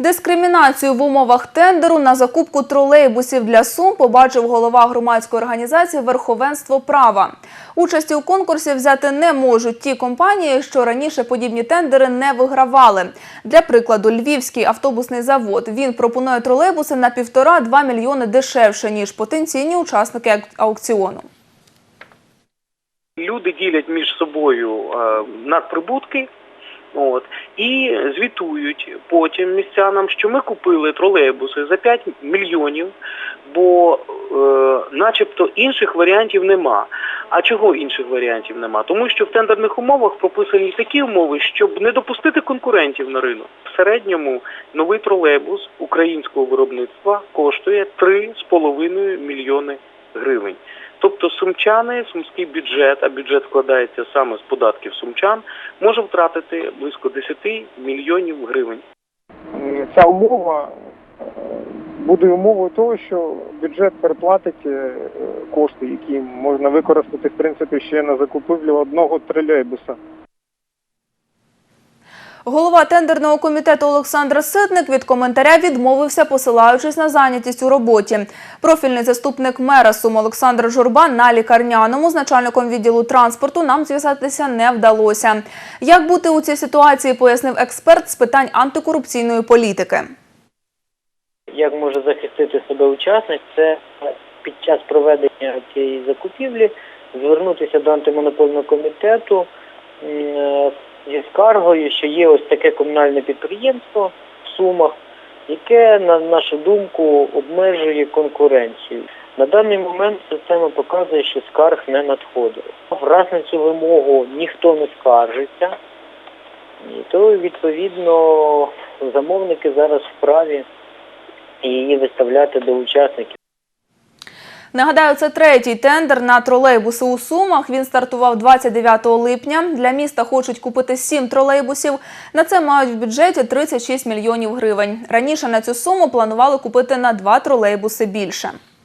Дискримінацію в умовах тендеру на закупку тролейбусів для Сум побачив голова громадської організації Верховенство права. Участі у конкурсі взяти не можуть ті компанії, що раніше подібні тендери не вигравали. Для прикладу, Львівський автобусний завод він пропонує тролейбуси на півтора-два мільйони дешевше ніж потенційні учасники аукціону. Люди ділять між собою е, надприбутки. От і звітують потім містянам, що ми купили тролейбуси за 5 мільйонів, бо е, начебто інших варіантів нема. А чого інших варіантів нема? Тому що в тендерних умовах прописані такі умови, щоб не допустити конкурентів на ринок. В середньому новий тролейбус українського виробництва коштує 3,5 мільйони гривень. Тобто сумчани, сумський бюджет, а бюджет складається саме з податків сумчан, може втратити близько 10 мільйонів гривень. Ця умова е, буде умовою того, що бюджет переплатить е, кошти, які можна використати в принципі ще на закупівлю одного тролейбуса. Голова тендерного комітету Олександр Ситник від коментаря відмовився, посилаючись на зайнятість у роботі. Профільний заступник мера Сум Олександр Журба на лікарняному з начальником відділу транспорту нам зв'язатися не вдалося. Як бути у цій ситуації, пояснив експерт з питань антикорупційної політики. Як може захистити себе учасник, це під час проведення цієї закупівлі звернутися до антимонопольного комітету м, зі скаргою, що є ось таке комунальне підприємство в Сумах, яке, на нашу думку, обмежує конкуренцію. На даний момент система показує, що скарг не надходило. Раз на цю вимогу ніхто не скаржиться, і то відповідно замовники зараз вправі її виставляти до учасників. Нагадаю, це третій тендер на тролейбуси у Сумах. Він стартував 29 липня. Для міста хочуть купити сім тролейбусів. На це мають в бюджеті 36 мільйонів гривень. Раніше на цю суму планували купити на два тролейбуси більше.